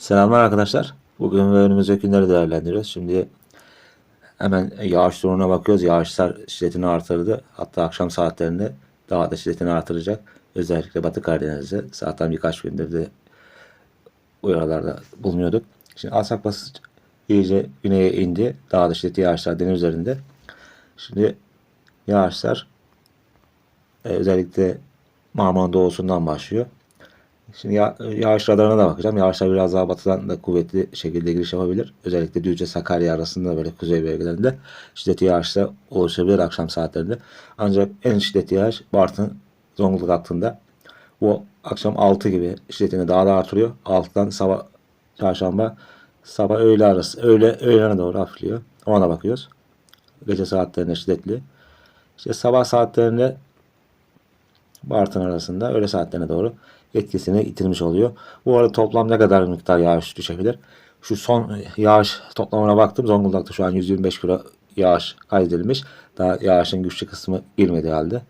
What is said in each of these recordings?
Selamlar arkadaşlar. Bugün ve önümüzdeki günleri değerlendiriyoruz. Şimdi hemen yağış durumuna bakıyoruz. Yağışlar şiddetini artırdı. Hatta akşam saatlerinde daha da şiddetini artıracak. Özellikle Batı Karadeniz'de zaten birkaç gündür de uyarılarda bulunuyorduk. Şimdi alçak basınç iyice güneye indi. Daha da şiddetli yağışlar deniz üzerinde. Şimdi yağışlar e, özellikle Marmara doğusundan başlıyor. Şimdi ya, yağış radarına da bakacağım. Yağışlar biraz daha batıdan da kuvvetli şekilde giriş yapabilir. Özellikle Düzce Sakarya arasında böyle kuzey bölgelerinde şiddetli yağışlar oluşabilir akşam saatlerinde. Ancak en şiddetli yağış Bartın Zonguldak hattında. Bu akşam 6 gibi şiddetini daha da artırıyor. 6'dan sabah çarşamba sabah öğle arası öğle öğlene doğru hafifliyor. Ona da bakıyoruz. Gece saatlerinde şiddetli. İşte sabah saatlerinde Bartın arasında öğle saatlerine doğru etkisini yitirmiş oluyor. Bu arada toplam ne kadar miktar yağış düşebilir? Şu son yağış toplamına baktım. Zonguldak'ta şu an 125 kilo yağış kaydedilmiş. Daha yağışın güçlü kısmı girmedi halde.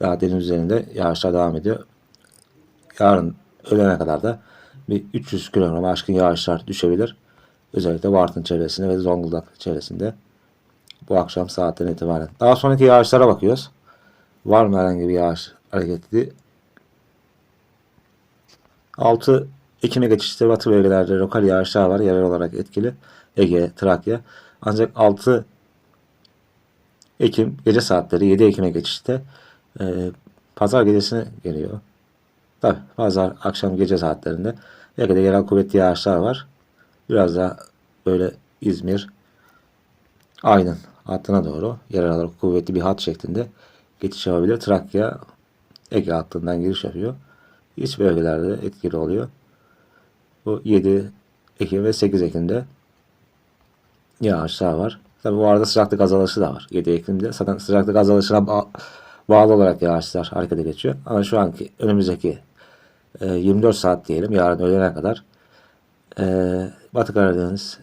Daha deniz üzerinde yağışlar devam ediyor. Yarın öğlene kadar da bir 300 kilogram aşkın yağışlar düşebilir. Özellikle Bartın çevresinde ve Zonguldak çevresinde bu akşam saatten itibaren. Daha sonraki yağışlara bakıyoruz. Var mı herhangi bir yağış hareketli? 6 Ekim'e geçişte batı bölgelerde lokal yağışlar var. Yerel olarak etkili. Ege, Trakya. Ancak 6 Ekim gece saatleri 7 Ekim'e geçişte e, pazar gecesine geliyor. Tabi pazar akşam gece saatlerinde Ege'de yerel kuvvetli yağışlar var. Biraz daha böyle İzmir, Aydın hattına doğru yerel olarak kuvvetli bir hat şeklinde geçiş yapabilir. Trakya Ege hattından giriş yapıyor. İç bölgelerde etkili oluyor. Bu 7 Ekim ve 8 Ekim'de yağışlar var. Tabi bu arada sıcaklık azalışı da var. 7 Ekim'de zaten sıcaklık azalışına ba- bağlı olarak yağışlar harekete geçiyor. Ama şu anki önümüzdeki e, 24 saat diyelim yarın öğlene kadar e, Batı Karadeniz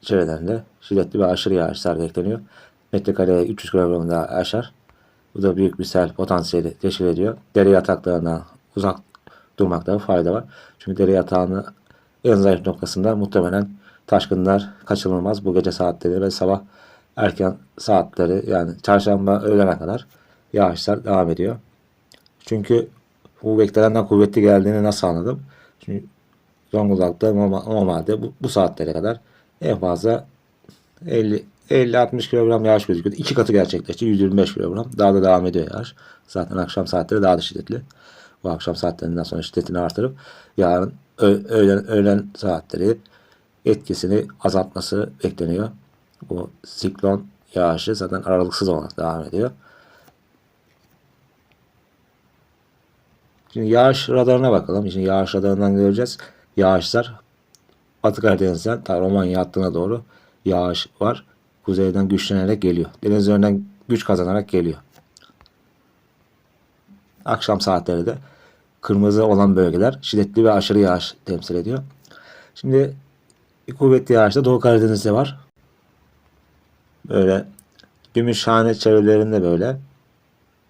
çevrelerinde şiddetli ve aşırı yağışlar bekleniyor. Metrekareye 300 kilogramı daha aşar. Bu da büyük bir sel potansiyeli teşkil ediyor. Dere yataklarından uzak durmakta fayda var. Çünkü dere yatağının en zayıf noktasında muhtemelen taşkınlar kaçınılmaz bu gece saatleri ve sabah erken saatleri yani çarşamba öğlene kadar yağışlar devam ediyor. Çünkü bu beklenenden kuvvetli geldiğini nasıl anladım? Çünkü Zonguldak'ta normal- normalde bu, bu saatlere kadar en fazla 50 50-60 kilogram yağış gözüküyordu. İki katı gerçekleşti. 125 kilogram. Daha da devam ediyor yağış. Zaten akşam saatleri daha da şiddetli. Bu akşam saatlerinden sonra şiddetini artırıp yarın öğlen, öğlen saatleri etkisini azaltması bekleniyor. Bu siklon yağışı zaten aralıksız olarak devam ediyor. Şimdi yağış radarına bakalım. Şimdi yağış radarından göreceğiz. Yağışlar Batı Karadeniz'den ta Romanya hattına doğru yağış var. Kuzeyden güçlenerek geliyor. Deniz üzerinden güç kazanarak geliyor. Akşam saatleri de kırmızı olan bölgeler şiddetli ve aşırı yağış temsil ediyor. Şimdi kuvvetli yağış da Doğu Karadeniz'de var. Böyle Gümüşhane çevrelerinde böyle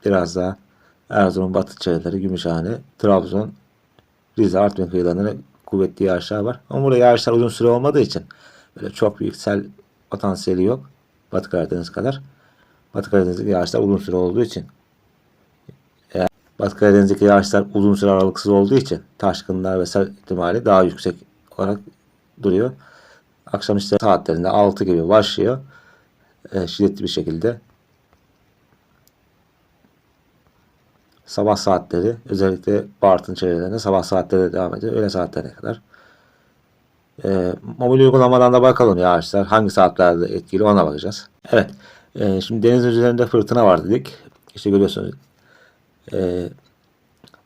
biraz daha Erzurum batı çevreleri Gümüşhane, Trabzon, Rize, Artvin kıyılarında kuvvetli yağışlar var. Ama burada yağışlar uzun süre olmadığı için böyle çok büyük sel potansiyeli yok. Batı Karadeniz kadar. Batı Karadeniz'deki yağışlar uzun süre olduğu için eğer Batı Karadeniz'deki yağışlar uzun süre aralıksız olduğu için taşkınlar ve sel ihtimali daha yüksek olarak duruyor. Akşam işte saatlerinde 6 gibi başlıyor. E, şiddetli bir şekilde sabah saatleri özellikle Bartın çevrelerinde sabah saatleri devam ediyor. Öğle saatlerine kadar. E, mobil uygulamadan da bakalım yağışlar hangi saatlerde etkili ona bakacağız. Evet. e, şimdi deniz üzerinde fırtına var dedik. İşte görüyorsunuz. E,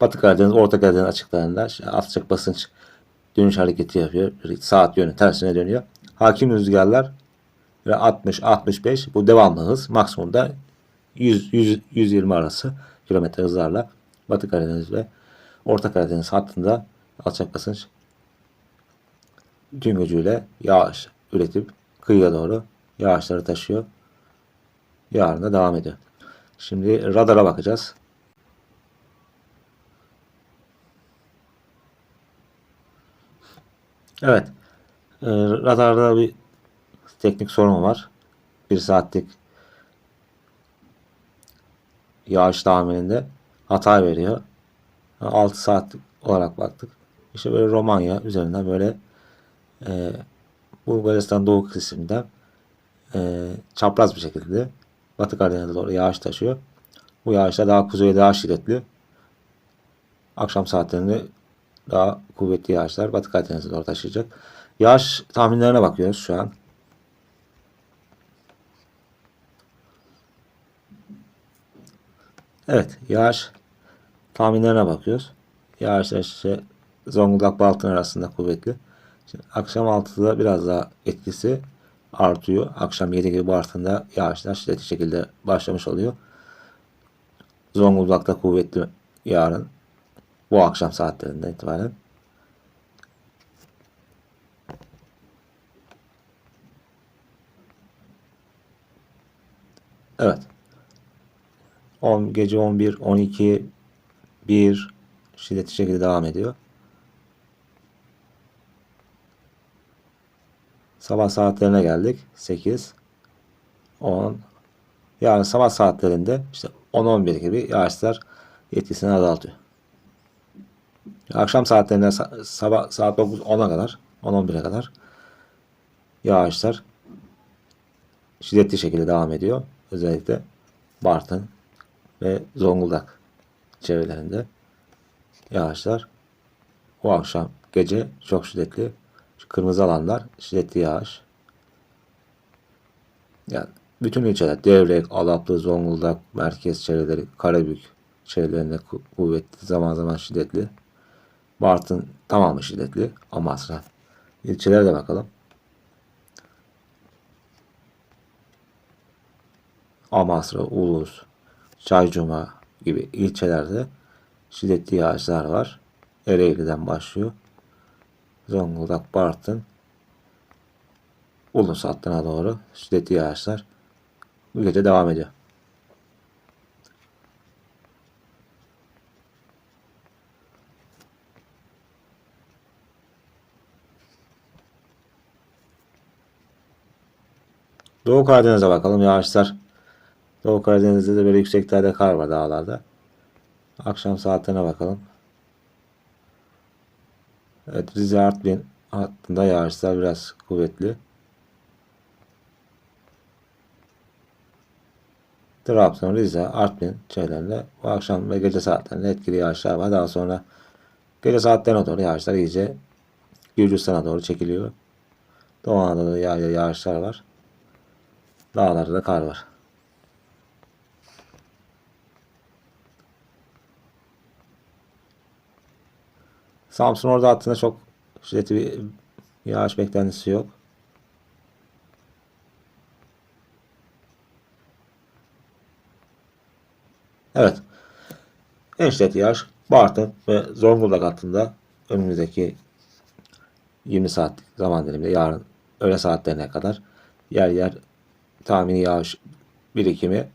Batı Karadeniz, Orta Karadeniz açıklarında alçak basınç dönüş hareketi yapıyor. Saat yönü tersine dönüyor. Hakim rüzgarlar ve 60-65 bu devamlı hız. Maksimumda 100, 100 120 arası kilometre hızlarla Batı Karadeniz ve Orta Karadeniz hattında alçak basınç gün gücüyle yağış üretip kıyıya doğru yağışları taşıyor. Yarın da devam ediyor. Şimdi radara bakacağız. Evet. Ee, radarda bir teknik sorun var. Bir saatlik yağış tahmininde hata veriyor. 6 saat olarak baktık. İşte böyle Romanya üzerinden böyle e, Bulgaristan doğu kısmından e, çapraz bir şekilde Batı Karadeniz'e doğru yağış taşıyor. Bu yağışlar daha kuzeye daha şiddetli. Akşam saatlerinde daha kuvvetli yağışlar Batı Karadeniz'e doğru taşıyacak. Yağış tahminlerine bakıyoruz şu an. Evet, yağış tahminlerine bakıyoruz. Yağışlar işte Zonguldak Baltın arasında kuvvetli. Şimdi akşam 6'da biraz daha etkisi artıyor. Akşam 7 gibi Bartın'da yağışlar şiddetli şekilde başlamış oluyor. Zonguldak'ta kuvvetli yarın bu akşam saatlerinden itibaren. Evet. 10, gece 11, 12, 1 şiddetli şekilde devam ediyor. Sabah saatlerine geldik. 8, 10. Yani sabah saatlerinde işte 10-11 gibi yağışlar etkisini azaltıyor. Akşam saatlerinde sa- sabah saat 9-10'a kadar 10-11'e kadar yağışlar şiddetli şekilde devam ediyor. Özellikle Bartın ve Zonguldak çevrelerinde yağışlar bu akşam gece çok şiddetli. Kırmızı alanlar şiddetli yağış. Yani bütün ilçeler Devrek, Alaplı, Zonguldak, merkez çevreleri, Karabük çevrelerinde ku- kuvvetli zaman zaman şiddetli. Bartın tamamı şiddetli. Amasra. İlçelere de bakalım. Amasra, Ulus, Çaycuma gibi ilçelerde şiddetli yağışlar var. Ereğli'den başlıyor. Zonguldak, Bartın, Ulus hattına doğru şiddetli yağışlar bu gece devam ediyor. Doğu Karadeniz'e bakalım. Yağışlar Doğu Karadeniz'de de böyle yükseklerde kar var dağlarda. Akşam saatlerine bakalım. Evet Rize Artvin hattında yağışlar biraz kuvvetli. Trabzon, Rize, Artvin çevrelerinde bu akşam ve gece saatlerinde etkili yağışlar var. Daha sonra gece saatlerine doğru yağışlar iyice Gürcistan'a doğru çekiliyor. Doğu Anadolu'da yağ yağışlar var. Dağlarda da kar var. Samsun orada hattında çok şiddetli bir yağış beklentisi yok. Evet. En şiddetli yağış Bartın ve Zonguldak hattında önümüzdeki 20 saatlik zaman diliminde yarın öğle saatlerine kadar yer yer tahmini yağış birikimi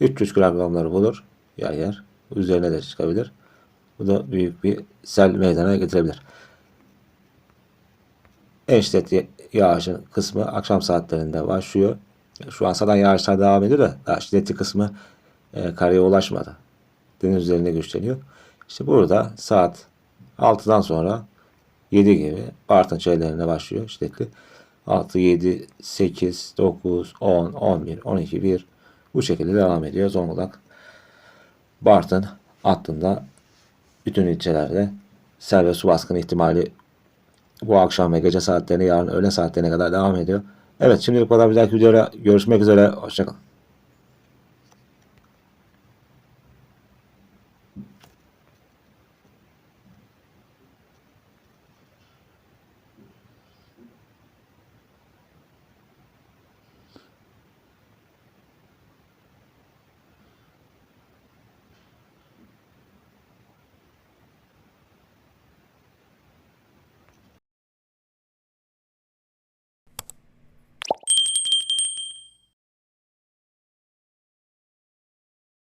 300 gramları bulur yer yer. Üzerine de çıkabilir. Bu da büyük bir sel meydana getirebilir. En şiddetli yağışın kısmı akşam saatlerinde başlıyor. Şu an zaten yağışlar devam ediyor da daha şiddetli kısmı e, karaya ulaşmadı. Deniz üzerinde güçleniyor. İşte burada saat 6'dan sonra 7 gibi Bartın çaylarına başlıyor şiddetli. 6, 7, 8, 9, 10, 11, 12, 1 bu şekilde devam ediyor. Zonguldak, Bartın hattında bütün ilçelerde ve su baskını ihtimali bu akşam ve gece saatlerine yarın öğle saatlerine kadar devam ediyor. Evet şimdi bu kadar bir dahaki videoda görüşmek üzere. Hoşçakalın.